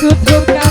শুধু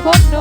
mejor no.